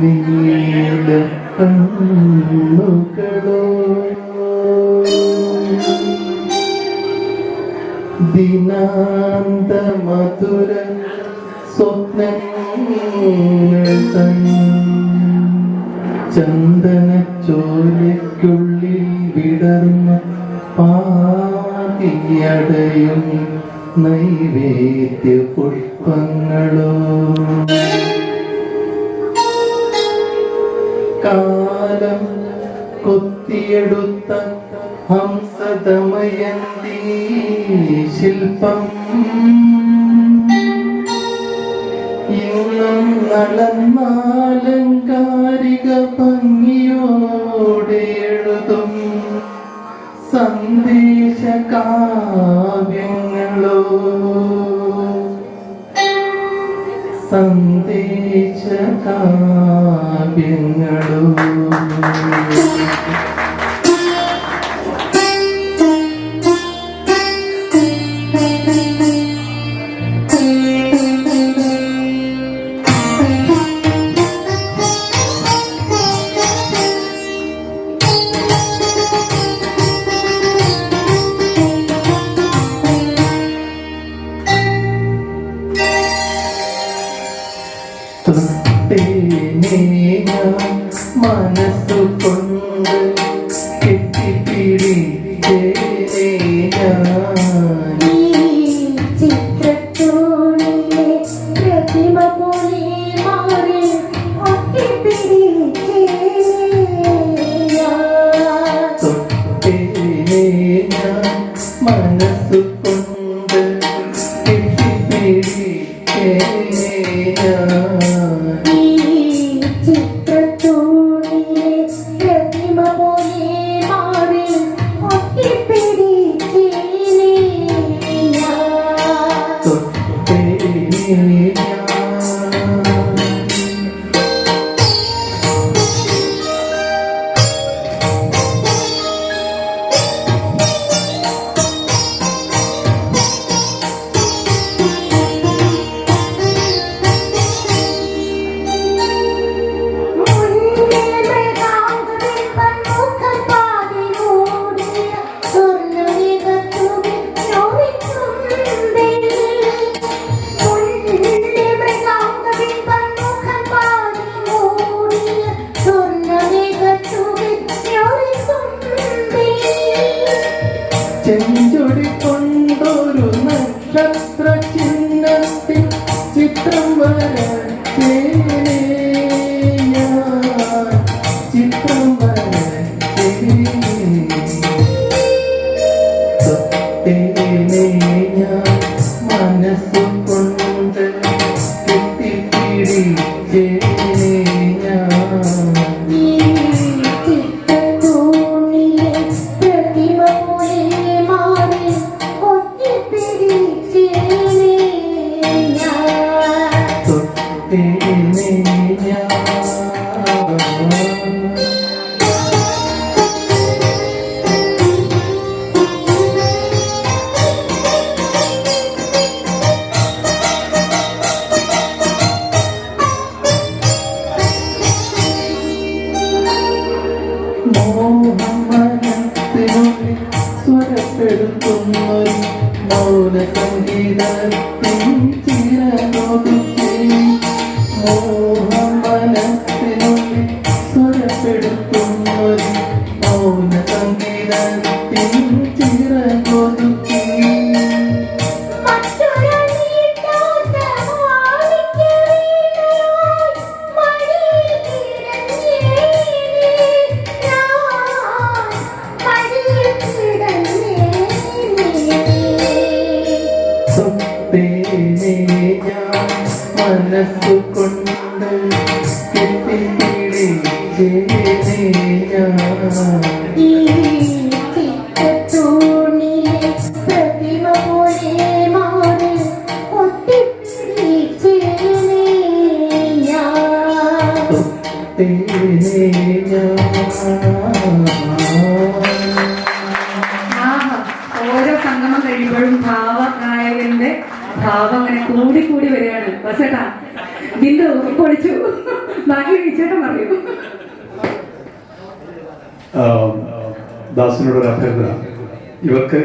നീണ്ട കണ്ണുകളോ ദിനാന്ത മധുര സ്വപ്നങ്ങൾ ചന്ദന ചോലയ്ക്കുള്ളിൽ വിടർന്ന് പാതിയടയും നൈവേദ്യ പുഷ്പങ്ങളോ കാലം കൊത്തിയെടുത്ത ഹംസതമയന്തി ശില്പം ഇന്നും നടന്നാലങ്കാരിക ഭംഗിയോടെ എഴുതും സന്ദേശകാവ്യം സന്ദേശ കാവ്യങ്ങളും Jesús. സംഗീതം ചിരനോക്കും മനസ്സുകൊണ്ട് കെട്ടിപ്പിടിച്ചേ ഞാൻ അങ്ങനെ കൂടി കൂടി വരികയാണ്. ബസേട്ടാ ബിന്ദു പൊളിച്ചു. ബാക്കി വിളിച്ചേട്ടൻ പറയൂ. ദാസിനോട് ഒരു അഭ്യർത്ഥന. ഇവർക്ക്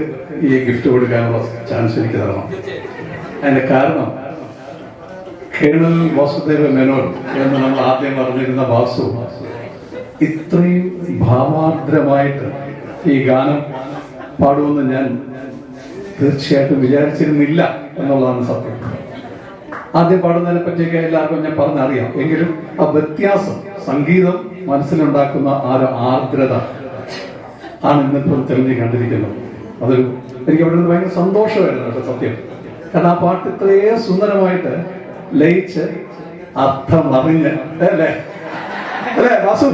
ഈ ഗിഫ്റ്റ് കൊടുക്കാനുള്ള ചാൻസ് എനിക്ക് തരണം. അതിന്റെ കാരണം കേണൽ വാസുദേവ മേനോൻ എന്ന് നമ്മൾ ആദ്യം പറഞ്ഞിരുന്ന വാസു ഇത്രയും ഭാവാർദ്രമായിട്ട് ഈ ഗാനം പാടുമെന്ന് ഞാൻ തീർച്ചയായിട്ടും വിചാരിച്ചിരുന്നില്ല എന്നുള്ളതാണ് സത്യം. ആദ്യം പാടുന്നതിനെ പറ്റിയൊക്കെ എല്ലാവർക്കും ഞാൻ പറഞ്ഞറിയാം. എങ്കിലും ആ വ്യത്യാസം സംഗീതം മനസ്സിലുണ്ടാക്കുന്ന ആ ഒരു ആർദ്രത ആണ് ഇന്നിപ്പോൾ തെളിഞ്ഞു കണ്ടിരിക്കുന്നത് അതൊരു എനിക്ക് അവിടെ നിന്ന് ഭയങ്കര സന്തോഷമായിരുന്നു കേട്ടോ സത്യം. കാരണം ആ പാട്ട് ഇത്രയും സുന്ദരമായിട്ട് ലയിച്ച് അർത്ഥം അറിഞ്ഞ് അല്ലേ? അല്ലേ വാസു?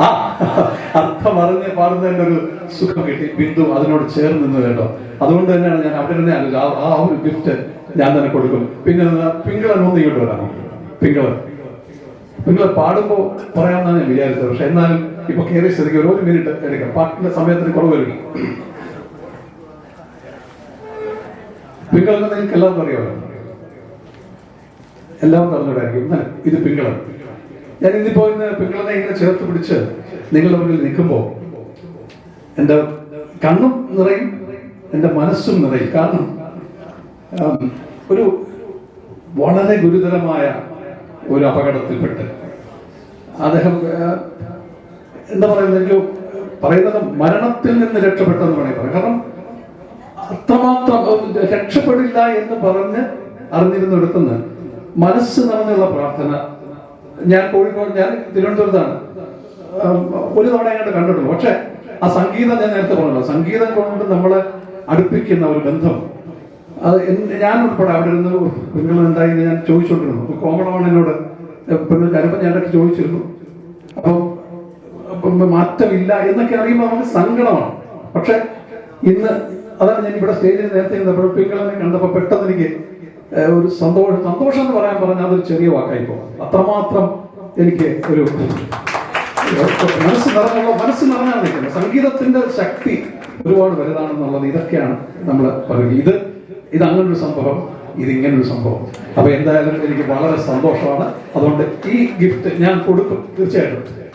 ആ അറിഞ്ഞ് പാടുന്നതിന്റെ ഒരു സുഖം കിട്ടി. ബിന്ദു അതിനോട് ചേർന്ന് നിന്ന് കേട്ടോ. അതുകൊണ്ട് തന്നെയാണ് ഞാൻ അവിടെ തന്നെ. ആ- ഒരു ഗിഫ്റ്റ് ഞാൻ തന്നെ കൊടുക്കും. പിന്നെ പിങ്കളൻ ഒന്ന് ഇങ്ങോട്ട് വരാമോ? പിങ്കളൻ. നിങ്ങൾ പാടുമ്പോ പറയാമെന്നാണ് ഞാൻ വിചാരിച്ചത്. പക്ഷെ എന്നാലും ഇപ്പൊ കയറി ശ്രദ്ധിക്കും ഒരു മിനിറ്റ് എടുക്കാം. പാട്ടിന്റെ സമയത്തിന് കുറവ് വരും പിങ്കളെന്ന് നിങ്ങൾക്ക് എല്ലാവർക്കും അറിയാമല്ലോ എല്ലാവർക്കും അറിഞ്ഞൂടായിരിക്കും ഇത് പിങ്കളൻ. ഞാൻ ഇന്നിപ്പോ ഇന്ന് പിങ്കളനെ ഇങ്ങനെ ചേർത്ത് പിടിച്ച് നിങ്ങളുടെ മുന്നിൽ നിൽക്കുമ്പോൾ എന്റെ കണ്ണും നിറയും എന്റെ മനസ്സും നിറയും. കാരണം ഒരു വളരെ ഗുരുതരമായ ഒരു അപകടത്തിൽപ്പെട്ട്. അദ്ദേഹം എന്താ പറയുന്നത്? പറയുന്നത് മരണത്തിൽ നിന്ന് രക്ഷപ്പെട്ടെന്ന് വേണമെങ്കിൽ പറയാം. കാരണം അത്രമാത്രം രക്ഷപ്പെടില്ല എന്ന് പറഞ്ഞ് അറിഞ്ഞിരുന്നിടത്തുനിന്ന് മനസ്സ് നിറഞ്ഞുള്ള പ്രാർത്ഥന ഞാൻ കോഴിക്കോട് ഞാൻ തിരുവനന്തപുരത്താണ്. ഒരു തവണ അങ്ങോട്ട് കണ്ടിട്ടുള്ളൂ. പക്ഷെ ആ സംഗീതം ഞാൻ നേരത്തെ പറഞ്ഞല്ലോ. സംഗീതം കൊണ്ട് നമ്മളെ അടുപ്പിക്കുന്ന ഒരു ബന്ധം. അത് ഞാൻ ഉൾപ്പെടെ അവിടെ ഇരുന്ന് നിങ്ങൾ എന്തായി ഞാൻ ചോദിച്ചുകൊണ്ടിരുന്നു കോമളമാണ് എന്നോട് പിന്നെ ചിലപ്പോൾ ഞാൻ ഇടയ്ക്ക് ചോദിച്ചിരുന്നു. അപ്പം മാറ്റമില്ല എന്നൊക്കെ അറിയുമ്പോൾ നമുക്ക് സങ്കടമാണ്. പക്ഷെ ഇന്ന് അതാണ് ഞാൻ ഇവിടെ സ്റ്റേജിൽ നേരത്തെ ഇന്ന് പിങ്കളനെ കണ്ടപ്പോൾ പെട്ടെന്ന് എനിക്ക് ഒരു സന്തോഷം സന്തോഷം എന്ന് പറയാൻ പറഞ്ഞാൽ അതൊരു ചെറിയ വാക്കായി പോകാം. അത്രമാത്രം എനിക്ക് ഒരു മനസ്സ് നിറഞ്ഞുള്ള മനസ്സ് നിറഞ്ഞാണ് നിൽക്കുന്നത്. സംഗീതത്തിന്റെ ശക്തി ഒരുപാട് വലുതാണെന്നുള്ളത് ഇതൊക്കെയാണ് നമ്മൾ പറയുന്നത്. ഇത് ഇത് അങ്ങനൊരു സംഭവം ഇത് സംഭവം. അപ്പൊ എന്തായാലും എനിക്ക് വളരെ സന്തോഷമാണ്. അതുകൊണ്ട് ഈ ഗിഫ്റ്റ് ഞാൻ കൊടുക്കും. തീർച്ചയായിട്ടും.